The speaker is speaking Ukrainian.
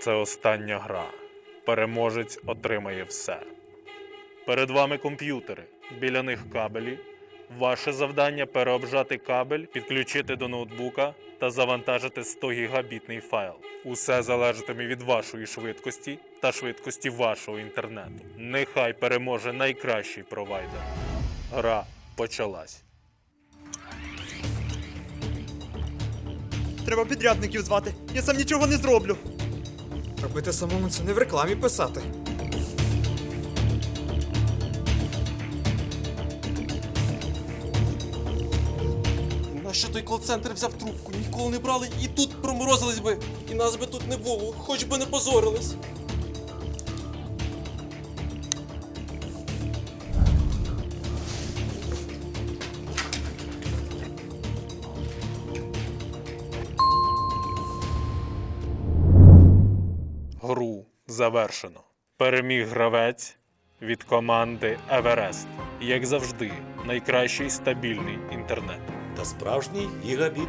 Це остання гра. Переможець отримає все. Перед вами комп'ютери, біля них кабелі. Ваше завдання переобжати кабель, підключити до ноутбука та завантажити 100 гігабітний файл. Усе залежатиме від вашої швидкості та швидкості вашого інтернету. Нехай переможе найкращий провайдер. Гра почалась. Треба підрядників звати. Я сам нічого не зроблю. Робити самому це не в рекламі писати. Нащо той кол-центр взяв трубку? Ніколи не брали і тут проморозились би. І нас би тут не було, хоч би не позорились. Гру завершено. Переміг гравець від команди Еверест. Як завжди, найкращий стабільний інтернет. та справжній гігабіт.